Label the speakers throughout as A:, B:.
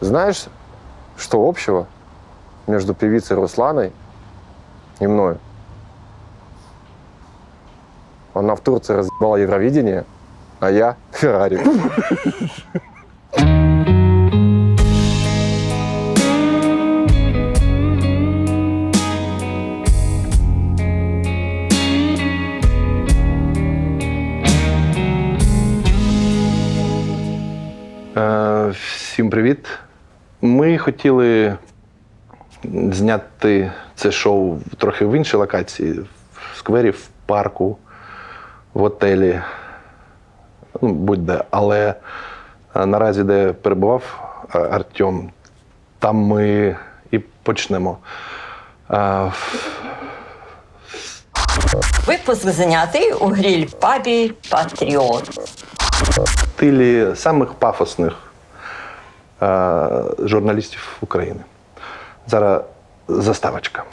A: Знаешь, что общего между певицей Русланой и мной? Она в Турции разъебала Евровидение, а я Феррари.
B: Е, Всім привіт. Ми хотіли зняти це шоу трохи в іншій локації, в сквері, в парку, в отелі, ну, будь-де. Але е, наразі, де перебував е, Артем, там ми і почнемо. Е,
C: Випуск знятий у гриль-пабі Патріот.
B: в стилі самих пафосних журналістів України. Зараз заставочка.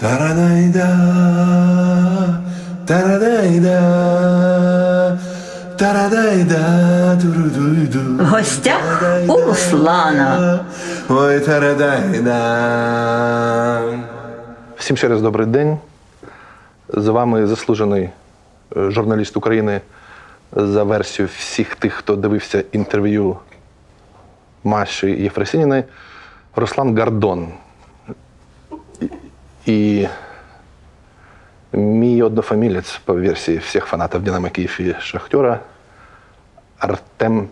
D: Тарадайда, тарадайда, тарадайда, турудуйду.
C: В гостях у Руслана.
D: Ой, тарадайда.
B: Всім ще раз добрий день. З вами заслужений е, журналіст України за версією всіх тих, хто дивився інтерв'ю Маші Єфросініної, Руслан Гардон. І- мій однофамілець по версії всіх фанатів Динамо Київ і Шахтера Артем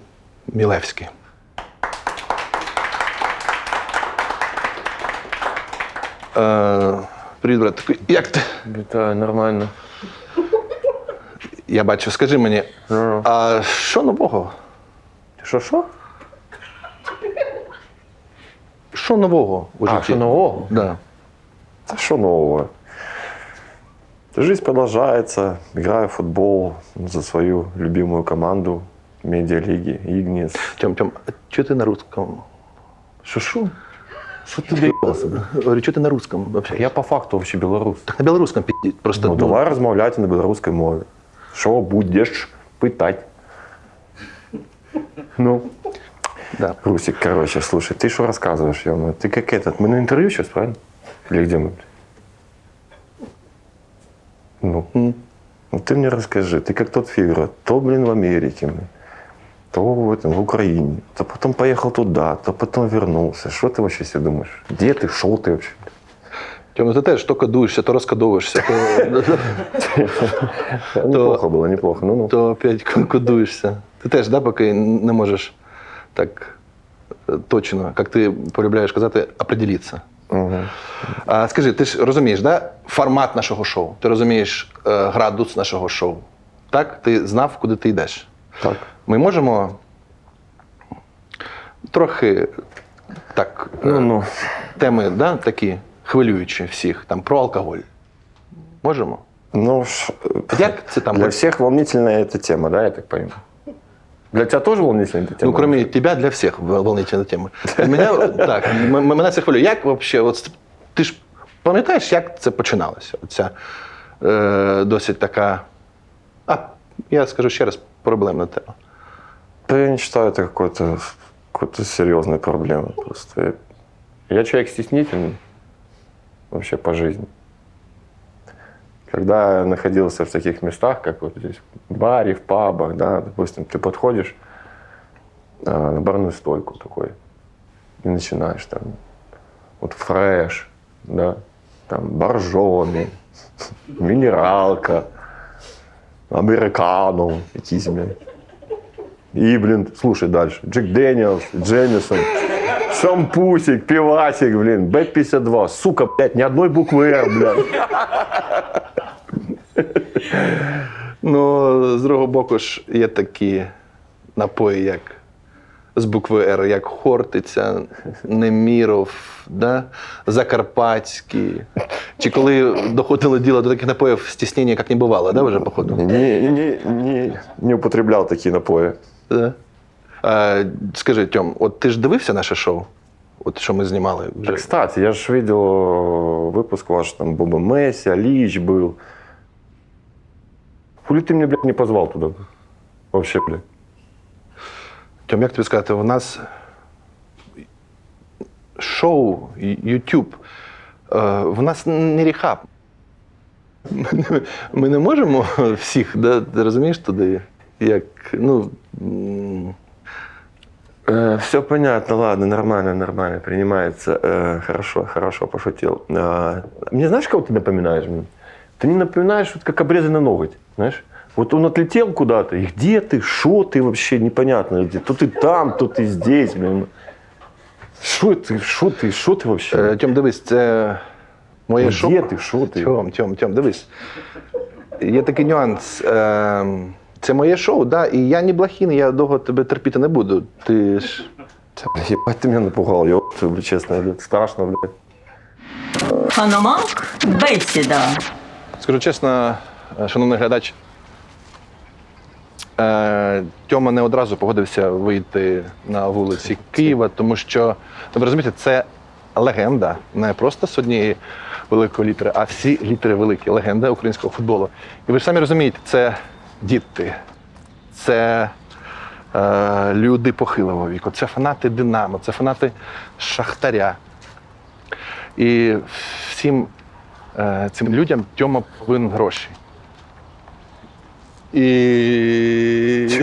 B: Мілевський. Е, Привіт, брат. Як ти?
A: Это нормально.
B: Я бачу, скажи мені,
A: Ну.
B: а що нового?
A: Що, що?
B: Що нового у
A: А, що нового?
B: Да.
A: Да что нового? Жизнь продолжается. Играю в футбол за свою любимую команду медиалиги Игнис.
B: Тьом, Тьом, а чого ти на русском?
A: Що що? Що ти?
B: Говорю, чого ти на русском вообще?
A: Я по факту вообще білорус.
B: Так на білоруському пі***ть. Просто
A: Ну,
B: ну,
A: давай розмовляти на білоруській мові. Що будеш питати? Ну,
B: да.
A: Русик, короче, слушай, ты что рассказываешь, ё Ты как этот, мы на интервью сейчас, правильно? Или где мы? Ну, ну ты мне расскажи, ты как тот фигура, то, блин, в Америке, блин, то в, этом, в Украине, то потом поехал туда, то потом вернулся. Что ты вообще себе думаешь? Где ты, шел ты вообще?
B: Ну ти теж то кодуєшся, то розкодовуєшся, то,
A: Неплохо было, неплохо. Ну-ну.
B: то опять кодуєшся. Ти теж, да, поки не можеш так е, точно, як ти полюбляєш казати, определитися. А, скажи, ти ж розумієш, да, формат нашого шоу? Ти розумієш е, градус нашого шоу? Так? Ти знав, куди ти йдеш?
A: Так.
B: Ми можемо трохи так, е,
A: Ну-ну.
B: теми да, такі хвилюючі всіх, там про алкоголь. Можемо?
A: Ну, ш-
B: Як це там?
A: для всех волнительная эта тема, да, я так понимаю? Для тебя тоже волнительная эта тема?
B: Ну, кроме тебя, для всіх вол- волнительна тема. Мене, так, м- м- мене це хвилює. Як вообще, от, ти ж пам'ятаєш, як це починалося? Оця е, досить така. А, я скажу ще раз, проблемна тема.
A: Да я не считаю это какой-то какой-то серьезной проблемой. Просто я, я человек стеснительный Вообще по жизни. Когда я находился в таких местах, как вот здесь, в баре, в пабах, да, допустим, ты подходишь а, на барную стойку такой и начинаешь там вот фреш, да, там боржоми, минералка, американо, якісь, блядь. И, блин, слушай дальше. Джек Дэниелс, Джемисон, шампусик, пивасик, блин, Б-52. Сука, блядь, ни одной буквы «Р», блядь.
B: Ну, з другого боку ж є такі напої, як з букви Р, як Хортиця, Неміров, да? Закарпатський. Чи коли доходило діло до таких напоїв, стіснення як не бувало, да, вже походу?
A: Не, не, не, не употреблял такие напои.
B: Да. А, скажи, Тьом, от ти ж дивився наше шоу? От що ми знімали вже.
A: Кстати, я же видел э, выпуск ваш, там Боба Месси, Алич был. Хули ты меня, блядь, не позвал туда? Вообще, блядь.
B: Тьом, як тобі сказати, у нас шоу, YouTube, е, в нас не ріхаб. Ми не, ми не можемо всіх, да, ти розумієш, туди, як, ну. м,
A: все понятно, ладно, нормально, нормально, принимается. Э, хорошо, хорошо, пошутил. А, мне знаешь, кого ты напоминаешь? мне? Ты мне напоминаешь, вот как обрезанный ноготь, знаешь? Вот он отлетел куда-то, и где ты, что ты вообще, непонятно где. То ты там, то ты здесь, блин. Что ты, что ты, что ты вообще?
B: Е, Тьом, дивись, це моє
A: Ну,
B: шоу.
A: де ти? Що ти?
B: Тьом, Тьом, Тьом, дивись. Є такий нюанс. Е, Це моє шоу, да, і я не блохіний, я довго тебе терпіти не буду. Ти ж.
A: Ебать, ты меня напугал, ёпта, блядь, честно, блядь, страшно, блядь.
C: Ханомак бесіда.
B: Скажу чесно, шановний глядач, е, Тьома не одразу погодився вийти на вулиці Києва, тому що, ну, ви розумієте, це легенда, не просто з однієї великої літери, а всі літери великі. Легенда українського футболу. І ви ж самі розумієте, це діти, це е, люди похилого віку, це фанати Динамо, це фанати Шахтаря. І всім е, цим людям Тьома повинен гроші. І...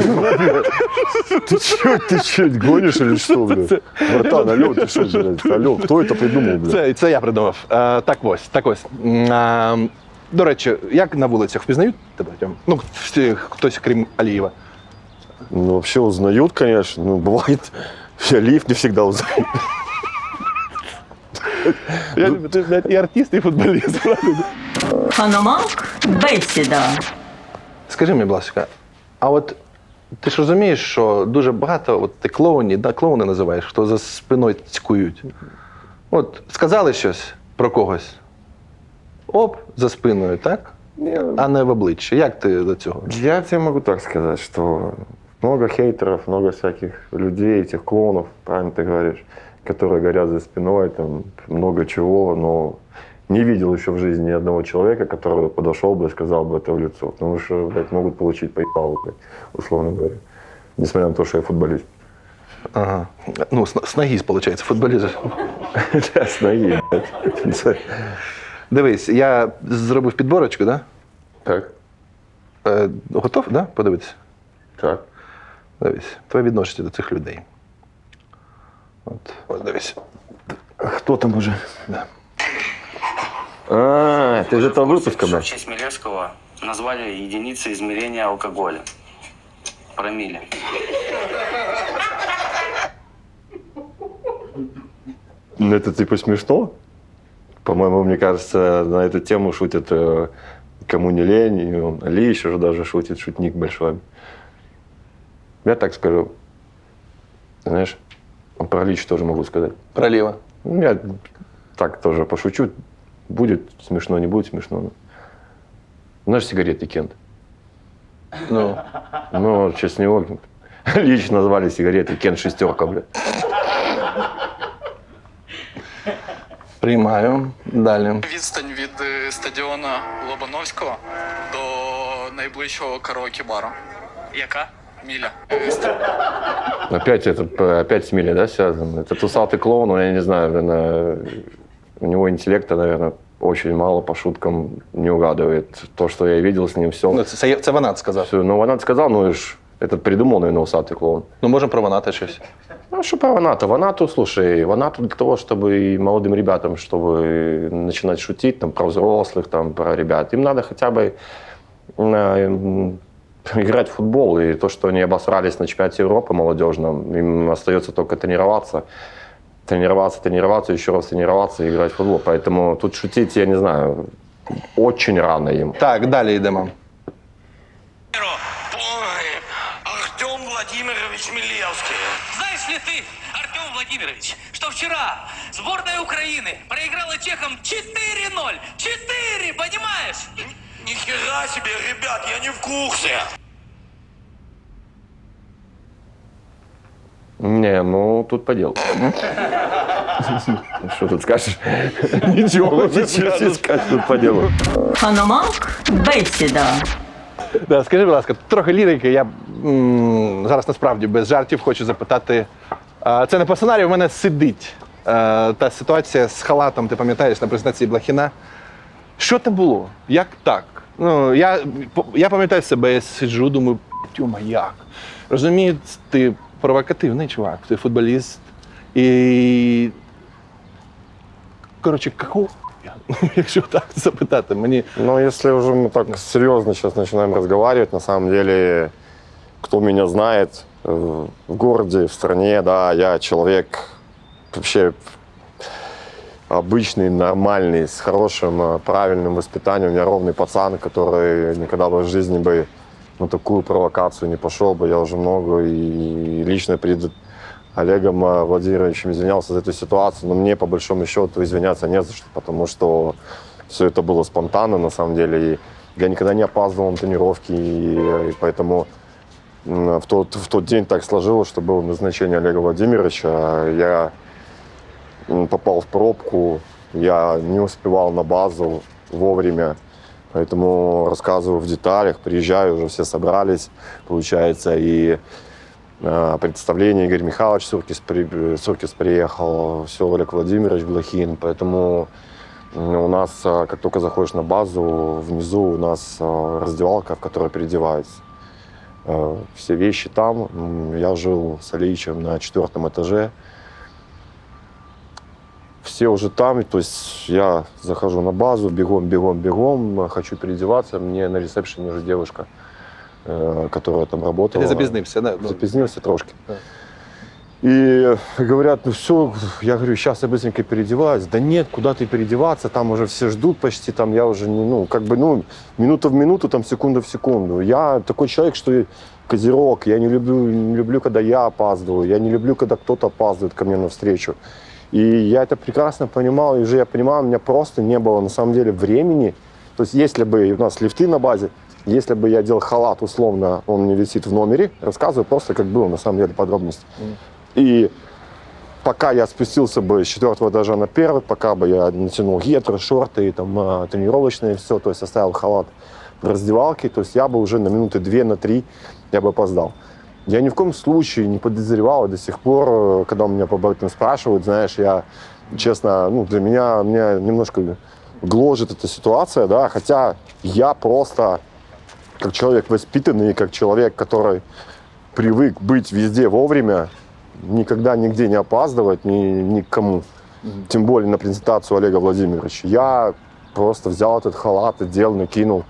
A: Ты что, ты что, гонишь или что, блядь? Братан, алло, ты что, блядь, алло, кто это придумал, блядь?
B: Це, це я придумав. Е, так ось, так ось. М, е, до речі, як на вулицях впізнають тебе, Тьом? Ну, всі, хтось, крім Алієва.
A: Ну, вообще узнают, конечно. Ну, бывает, лифт не всегда узнают.
B: Я, ти ж навіть і артист, і футболіст.
C: Ханомак бесіда.
B: Скажи мені, будь ласка, а от ти ж розумієш, що дуже багато от ти клоунів, да, клоуни називаєш, хто за спиною цькують. От сказали щось про когось. Оп, за спиною, так? А не в обличчя. Як ти до цього?
A: Я тебе могу так сказать, что много хейтеров, много всяких людей, этих клоунов, правильно ты говоришь, которые горят за спиной, там много чего, но не видел еще в жизни ни одного человека, который подошел бы и сказал бы это в лицо. Потому что, блядь, могут получить поебалу, блядь, условно говоря. Несмотря на то, что я футболист.
B: Ага. Ну, с, с ноги, виходить, футболіст.
A: Да, с ноги, блядь.
B: Дивись, я зробив підборочку, да?
A: Так,
B: Е, готов, да? Подивитися?
A: так.
B: Дивись, твоє відношення до цих людей. От, от дивись.
A: Кто там уже?
B: Да.
A: А, ты из этого выпуска,
E: В
A: блядь?
E: честь Милевского назвали единицы измерения алкоголя. Промили.
A: Ну, это типа смешно. По-моему, мне кажется, на эту тему шутят э, кому не лень, и он, Али еще же даже шутит, шутник большой. Я так скажу. Знаешь, про Лич тоже могу сказать.
B: Проліва.
A: Ну, Я так тоже пошучу. Будет смешно, не будет смешно. но- Знаешь, сигареты Кент?
B: Ну,
A: Ну, в честь него Лич назвали сигареты Кент шестерка, блядь.
B: приймаю. Далі.
F: Відстань від е, стадіона Лобановського до найближчого караоке-бару. Яка? Міля.
A: Опять этот, э, опять с Милей, да, связан? Этот усатый клоун, ну, я не знаю, наверное, у него интеллекта, наверное, очень мало по шуткам не угадывает. То, что я видел с ним, все.
B: Ну, це, це, це Ванат сказав.
A: ну, Ванат сказал, ну, и ж этот придумал, наверное, усатый клоун.
B: Ну, можемо про Ваната щось.
A: Ну, что про Ваната? Ванату, слушай, Ванату для того, чтобы и молодым ребятам, чтобы начинать шутить там, про взрослых, там, про ребят, им надо хотя бы э, играть в футбол. И то, что они обосрались на чемпионате Европы молодежном, им остается только тренироваться. Тренироваться, тренироваться, еще раз тренироваться и играть в футбол. Поэтому тут шутить, я не знаю, очень рано им.
B: Так, далі йдемо.
G: Вчера сборная Украины проиграла чехам 4-0? 4, понимаешь?
H: Ни хера себе, ребят, я не в курсе.
A: Не, ну тут по делу. Что тут скажешь? Ничего, ничего не скажешь тут по делу.
C: Ханомак бесіда.
B: Да, скажи, будь ласка, трохи лірики. Я м, зараз насправді без жартів хочу запитати. Це не по сценарію, в мене сидить е, та ситуація з халатом, ти пам'ятаєш, на презентації Блахіна. Що там було? Як так? Ну, я, я пам'ятаю себе, я сиджу, думаю, тюма, як? Розумію, ти провокативний чувак, ти футболіст. І. Коротше, какого? Якщо так запитати, мені
A: Но если уже мы так серьезно сейчас начинаем разговаривать, на самом деле, кто меня знает э, в городе, в стране, да, я человек вообще обычный, нормальный, с хорошим, э, правильным воспитанием. У меня ровный пацан, который никогда бы в жизни бы на такую провокацию не пошел бы. Я уже много и лично перед Олегом э, Владимировичем извинялся за эту ситуацию, но мне по большому счету извиняться не за что, потому что все это было спонтанно на самом деле. И я никогда не опаздывал на тренировки, и, и поэтому в тот, в тот день так сложилось, что было назначение Олега Владимировича. Я м, попал в пробку, я не успевал на базу вовремя, поэтому рассказываю в деталях, приезжаю, уже все собрались, получается, и э, представление Игорь Михайлович Суркис, при- Суркис приехал, все Олег Владимирович Блохин, поэтому у нас, э, как только заходишь на базу, внизу у нас раздевалка, в которой переодеваются. Э, Все вещи там. Я жил с Алиичем на четвертом этаже. Все уже там, то есть я захожу на базу, бегом, бегом, бегом, э, хочу переодеваться. Мне на ресепшене уже девушка, э, которая там работала.
B: ти запізнився. Да?
A: Запізнился трошки.
B: Да.
A: И говорят, ну все, я говорю, сейчас я быстренько переодеваюсь. Да нет, куда ты переодеваться, там уже все ждут почти, там я уже, не, ну, как бы, ну, минута в минуту, там секунда в секунду. Я такой человек, что козерог, я не люблю, не люблю, когда я опаздываю, я не люблю, когда кто-то опаздывает ко мне навстречу. И я это прекрасно понимал, и уже я понимал, у меня просто не было на самом деле времени. То есть если бы у нас лифты на базе, если бы я делал халат, условно, он не висит в номере, рассказываю просто, как было на самом деле подробности. И пока я спустился бы с четвертого этажа на первый, пока бы я натянул гетры, шорты, там, а, тренировочные, все, то есть оставил халат в раздевалке, то есть я бы уже на минуты две, на три я бы опоздал. Я ни в коем случае не подозревал и до сих пор, э, когда у меня об этом спрашивают, знаешь, я, честно, ну, для меня, меня немножко гложет эта ситуация, да, хотя я просто как человек воспитанный, как человек, который привык быть везде вовремя, никогда нигде не опаздывать ни, ни к кому. Тем более на презентацию Олега Владимировича. Я просто взял этот халат, одел, накинул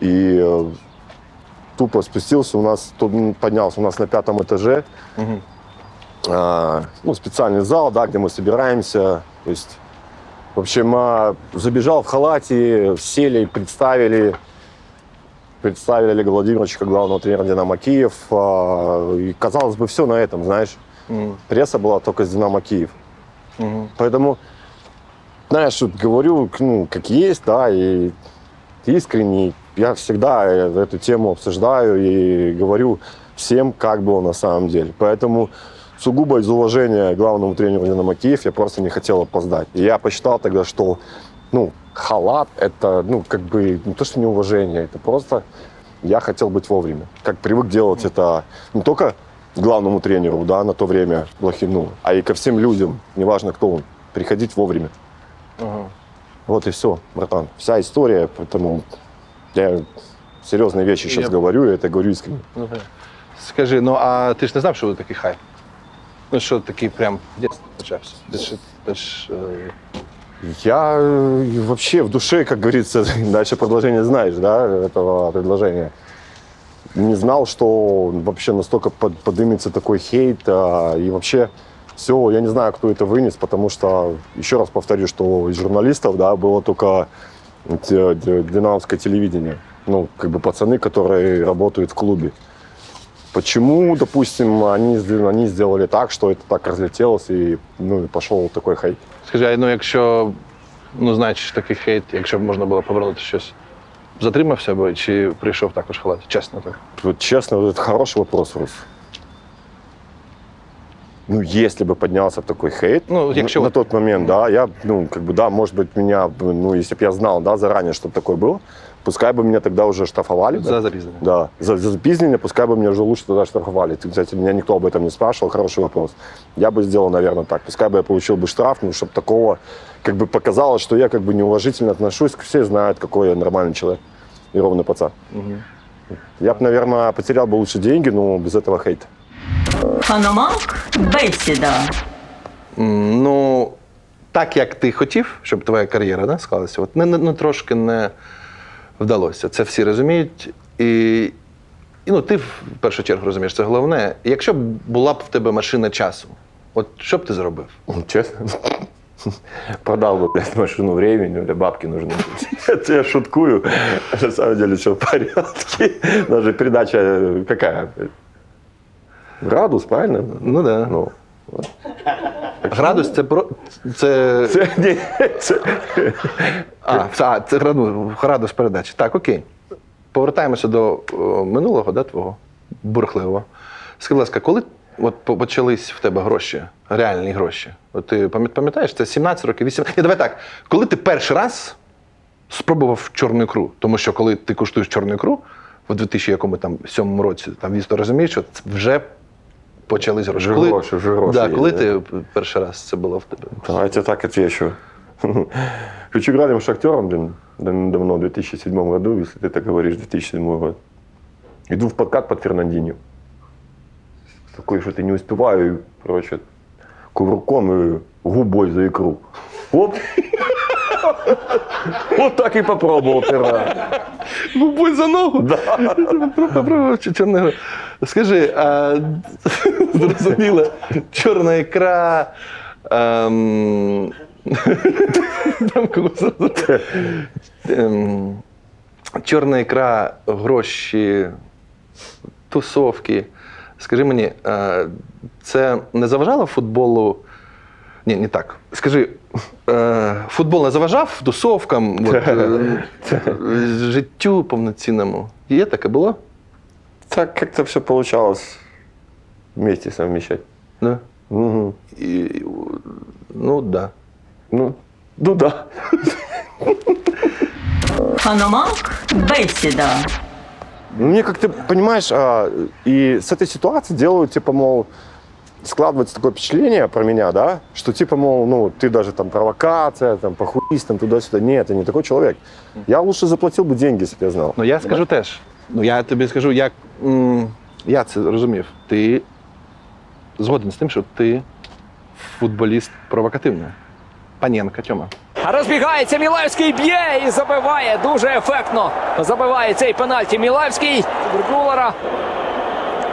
A: и э, тупо спустился. У нас тут поднялся у нас на пятом этаже. А, ну, специальный зал, да, где мы собираемся. То есть, в общем, а, забежал в халате, сели, представили представили Олега Владимировича как главного тренера «Динамо Киев». а, И, казалось бы, все на этом, знаешь.
B: Мгм.
A: Пресса была только с «Динамо Киев».
B: Мгм.
A: Поэтому, знаешь, вот говорю, ну, как есть, да, и искренне. Я всегда э, эту тему обсуждаю и говорю всем, как было на самом деле. Поэтому сугубо из уважения главному тренеру «Динамо Киев» я просто не хотел опоздать. И я посчитал тогда, что, ну, халат – это, ну, как бы, не то, что неуважение, это просто я хотел быть вовремя. Как привык делать это не только главному тренеру, да, на то время Блохину, а и ко всем людям, неважно кто он, приходить вовремя.
B: Ага.
A: Вот и все, братан. Вся история, поэтому я серьезные вещи сейчас
B: Я-
A: говорю, и это говорю искренне.
B: Ну. Скажи, ну а ти ж не знав, що буде такий хайп? Ну що такий прям дійсно почався? Ти ж, ти ж, е,
A: Я э, вообще в душе, как говорится, дальше продолжение знаешь, да, этого предложения. Не знал, что вообще настолько под- подымется такой хейт. а, и вообще все, я не знаю, кто это вынес, потому что, еще раз повторю, что из журналистов, да, было только динамовское телевидение. Ну, как бы пацаны, которые работают в клубе. Почему, допустим, они, они сделали так, что это так разлетелось и, ну, пошел такой хайп?
B: Скажи, а ну якщо ну знаєш такий хейт, якщо б можна було повернути щось, затримався би чи прийшов також халат? Чесно так.
A: Чесно, это хороший вопрос, Рус. Ну, если бы поднялся такой хейт
B: Ну,
A: на,
B: якщо
A: на
B: от-
A: тот момент, да, я, ну, как бы, да, может быть, меня, ну, если бы я знал, да, заранее, что такое было, пускай бы меня тогда уже штрафовали.
B: За запізнення.
A: Да, за, за запизнение, пускай бы меня уже лучше тогда штрафовали. Кстати, меня никто об этом не спрашивал, хороший вопрос. Я бы сделал, наверное, так. Пускай бы я получил бы штраф, ну, чтобы такого, как бы показалось, что я как бы неуважительно отношусь. Все знают, какой я нормальный человек и ровный пацан. Я бы, наверное, потерял бы лучше деньги, но без этого хейта.
C: Паномак бесіда.
B: М, Ну, так як ти хотів, щоб твоя кар'єра да, склалася, от не, не, не трошки не вдалося. Це всі розуміють. І, і ну, ти в першу чергу розумієш, це головне. Якщо б була б в тебе машина часу, от що б ти зробив?
A: Ну, Честно, продал бы, блядь, машину времени, бля, бабки нужны. Это я шуткую. На самом деле все в порядке. Даже передача э, какая? Градус, правильно?
B: Ну. Да.
A: Ну,
B: Градус це про. Це.
A: це, ні, це,
B: А, а це граду- градус передачі. Так, окей. Повертаємося до о, минулого, да, твого бурхливого. Скажи, будь ласка, коли от по- почались в тебе гроші, реальні гроші? От ти пам'ят- пам'ятаєш, це 17 років, 18. Ні, давай так. Коли ти перший раз спробував чорну ікру? Тому що коли ти куштуєш чорну ікру в 2007 році, там дійсно розумієш, що це вже почались гроші.
A: Вже
B: Коли-
A: гроші, вже гроші
B: Да,
A: є,
B: коли
A: да.
B: ти перший раз це було в тебе?
A: Давайте так отвечу. Хочу играли с Шахтером, блин, дав- давно, в 2007 году, если ты так говоришь, 2007 год. Иду в подкат под Фернандинho. Такой, что ты не успеваю, и, короче, кувырком и губой за икру. Оп! Вот так и попробовал первый раз.
B: Губой за ногу? Да. Попробував чи- чорну ікру. Скажи, а, зрозуміло, чорна ікра. ем, там когось зрозуміло. Ем, Чорна ікра, гроші, тусовки. Скажи мені, е, це не заважало футболу? Ні, не так. Скажи, е, футбол не заважав тусовкам, от, е, життю повноцінному? Є таке було?
A: Так как-то все получалось вместе совмещать.
B: Да.
A: Мгм.
B: І, ну. Да.
A: Ну, ну да. Ну, Мне, как ты понимаешь, а, и с этой ситуации делают, типа, мол, складывается такое впечатление про меня, да, что, типа, мол, ну, ты даже там провокация, там, похуист, там, туда-сюда. Нет, я не такой человек. Я лучше заплатил бы деньги, если бы я знал.
B: Ну я скажу теж. Ну я тобі скажу, як я це розумів. Ти згоден з тим, що ти футболіст провокативний. Паненка Тьома.
I: Розбігається Мілевський, б'є і забиває дуже ефектно. Забиває цей пенальті Мілевський. Бургулера.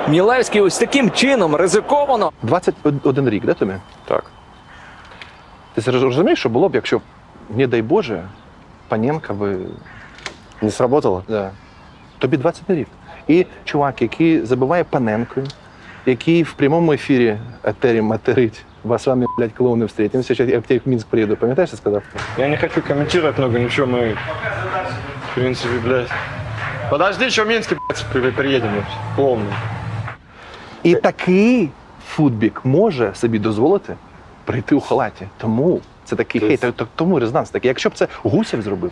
I: Мілевський ось таким чином ризиковано.
B: 21 рік, де тобі?
A: Так.
B: Ти розумієш, що було б, якщо, не дай Боже, Паненка би.
A: Не сработало?
B: Да. Тобі 21 рік. І чувак, який забиває Паненкою, який в прямому ефірі етері материть. Вас з вами, блядь, клоуни встретимося, я к тебе в Мінськ приїду. Пам'ятаєш, що сказав?
J: Я не хочу комментировать много, ничего, мы, в принципе, блядь. Подожди, что в Минске, блядь, при- приедем, блядь.
B: І такий футбік може собі дозволити прийти у халаті. Тому це такий хейт, тому резонанс такий. Якщо б це Гусєв зробив,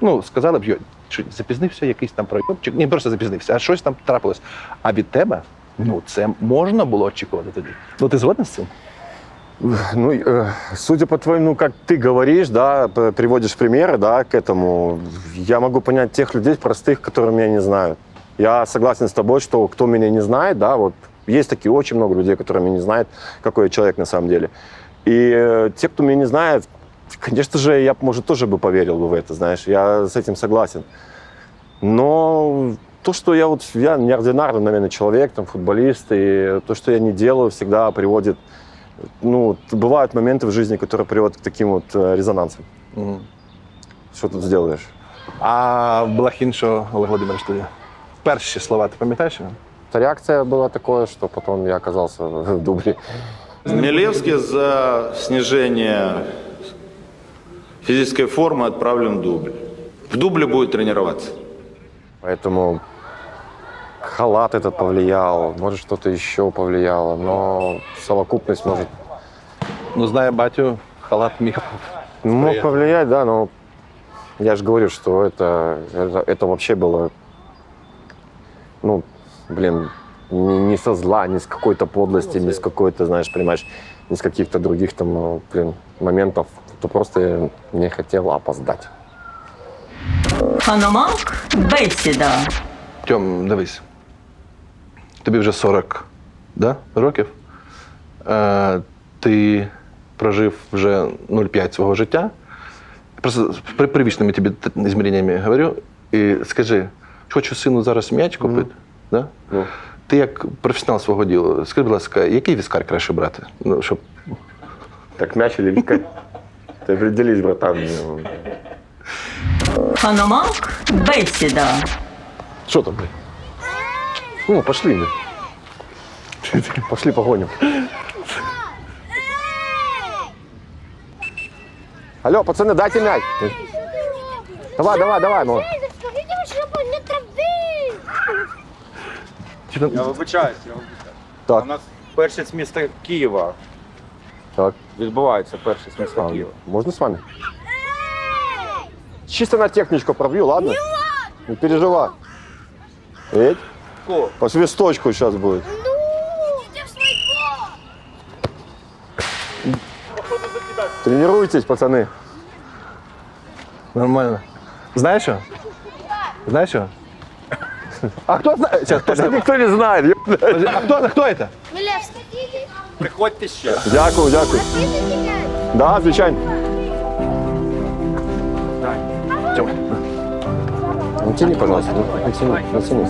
B: ну сказали б, «Йо, що запізнився якийсь там пройобчик, ні, просто запізнився, а щось там трапилось. А від тебе, ну це можна було очікувати тоді. Ну ти згоден з цим?
A: Ну, э, судя по твоему, ну, как ты говоришь, да, п- приводишь примеры, да, к этому, я могу понять тех людей простых, которые меня не знают. Я согласен с тобой, что кто меня не знает, да, вот есть такие очень много людей, которые меня не знают, какой я человек на самом деле. И э, те, кто меня не знает, конечно же, я, может, тоже бы поверил бы в это, знаешь, я с этим согласен. Но то, что я вот, я неординарный, наверное, человек, там, футболист, и то, что я не делаю, всегда приводит ну, бывают моменты в жизни, которые приводят к таким вот э, резонансам.
B: Мгм.
A: Что тут сделаешь?
B: А Блахін, що Олег Володимирович тоді? Перші слова, ти пам'ятаєш? його?
A: Реакция была такое, что потом я оказался в дубле.
K: Милевский за снижение физической формы отправлен в дубль. В дубле будет тренироваться.
A: Поэтому халат этот повлиял, может что-то еще повлияло, но совокупность может
B: Ну, знає батю, халат міг.
A: мог повлиять, да, но Я же говорю, что это, это, это вообще было, ну, блин, не, не со зла, не с какой-то подлости, не с какой-то, знаешь, понимаешь, не с каких-то других там, ну, блин, моментов. То просто не хотел опоздать.
C: Ханомак бесіда.
B: Тьом, дивись. Тобі вже 40 да? років. Е, ти прожив вже 0,5 свого життя. Просто при- привічними тобі зміреннями говорю. І скажи, хочу сину зараз м'яч купити. Да?
A: Ну.
B: Ти як професіонал свого діла, скажи, будь ласка, який віскар краще брати? Ну, щоб...
A: Так мяч или вискать? Ты определись, братан.
C: Ханомак бесіда.
A: Что там, блин? Ну, пошли, блин. Пошли погоним. Алло, пацаны, дайте мяч. Давай, давай, давай, ну.
J: Я вибачаюсь, я вибачаюсь.
A: Так.
J: У нас першість з міста Києва.
A: Так.
J: Відбувається першість з міста
A: А,
J: Києва.
A: можно с вами? Чисто на техничку пробью, ладно? Не переживай. Ведь?
J: Ко?
A: По свисточку сейчас будет. Тренируйтесь, пацаны.
B: Нормально. Знаєш що? Знаєш що? А хто знає? Сейчас, хто знає?
A: Никто не знает. ёп.
B: А хто, хто це?
J: Приходьте ще.
A: Дякую, дякую. Да, звичайно.
B: Тьом.
A: Натяни, пожалуйста. Натяни, натяни.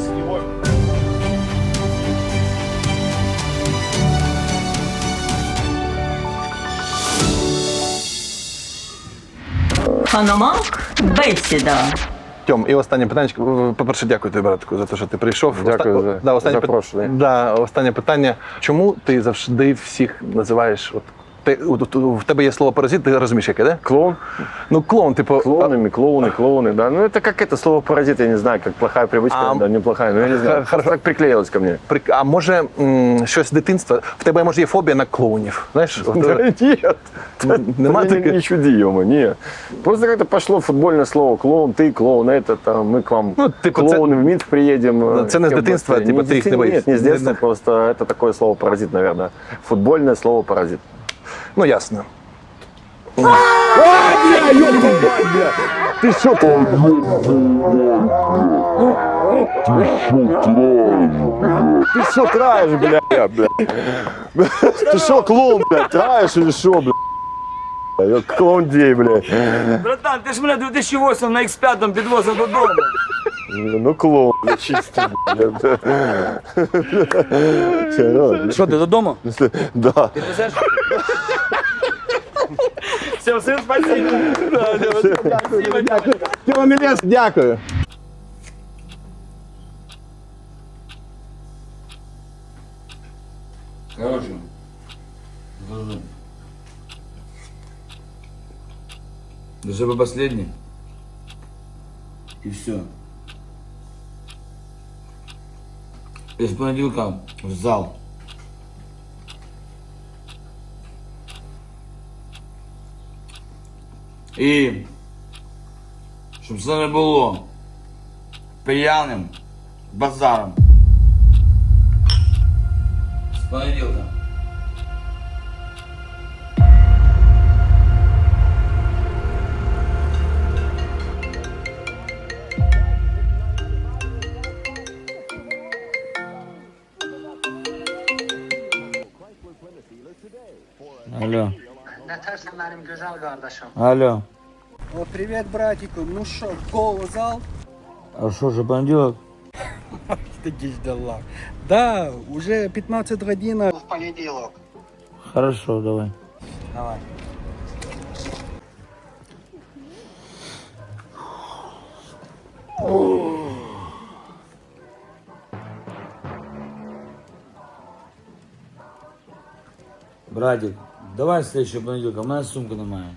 C: Ханомак бесіда.
B: Тьом, і останнє питання. По-перше, дякую тобі, братку, за те, що ти прийшов.
A: Дякую
B: Оста-
A: за
B: останнє пит-
A: запрошення.
B: Да, останнє питання. Чому ти завжди всіх називаєш? От, ти, от, от, в тебе є слово паразит, ти розумієш, яке, де?
A: Клоун?
B: Ну, клоун, типу.
A: Клоунами, клоуны, клоуны, да. Ну, это как это слово паразит, я не знаю, как плохая привычка,
B: А,
A: да, неплохая, но я не знаю.
B: хорошо.
A: Так приклеилось ко мне.
B: Прик- А може м, щось з дитинства? В тебе може є фобія на клоунів. Знаєш? От,
A: Да
B: е,
A: нет.
B: нема
A: не,
B: таке?
A: не чуди, ё не. Просто как-то пошло футбольное слово клоун, ты клоун, это там, мы к вам
B: Ну, типу, це-
A: клоуны в Минск приедем.
B: Ну, це не з
A: кем
B: дитинства,
A: бы-
B: типу,
A: не
B: ти їх не
A: с-
B: боїшся.
A: Нет, не с детства,
B: Не-
A: просто это такое слово паразит, наверное. Футбольное слово паразит.
B: Ну, ясно.
A: Ты что там? Ты что траешь, бля, бля? Ты что, клоун, бля, траешь или что, бля? Я клоун дей, бля.
G: Братан, ти ж мене 2008 на X5 підвозив додому.
A: Ну, клоун, бля, чисто, бля. Серьезно?
G: Що, ти додому?
A: Да.
G: Всем всім спасибо.
B: Спасибо. Дякую. Дякую. Дякую.
G: Короче, держи. Держи по последний. И все. Из понедельника в зал. І щоб це не було п'яним базаром. З понеділка. Алло. Алло.
L: О, привет, братику. Ну что, гол в зал?
G: А що же понеділок?
L: Ты дела. Да, уже 15 годин. В понедельник.
G: Хорошо, давай.
L: Давай.
G: Братик, давай слідчого понеділка, у мене сумки немає.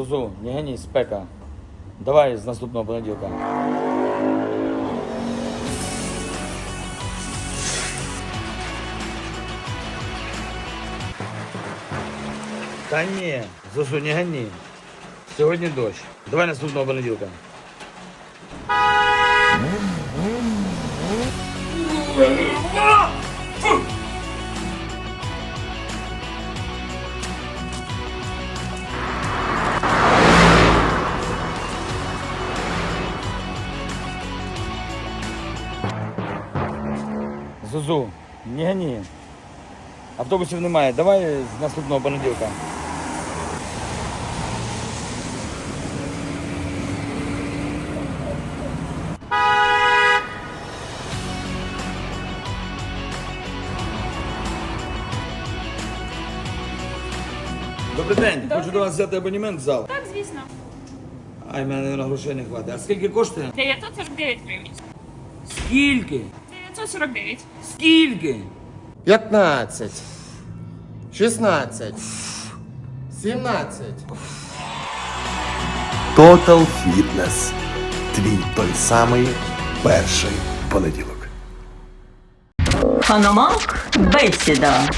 G: Зузу, не гони, спека. Давай з наступного понеділка. Та ні, Зузу, не гони. Сьогодні дощ. Давай наступного понеділка. Зузу, не гони. Автобусів немає. Давай з наступного понеділка. Добрий день. Хочу до вас взяти абонемент в зал.
M: Так, звісно.
G: Ай, мене на грошей не хватить. А скільки коштує?
M: 949 гривень.
G: Скільки?
M: 949.
G: Скільки?
N: 15, 16, 17.
D: Total Fitness. Твій той самий перший понеділок.
C: Ханомак бесіда.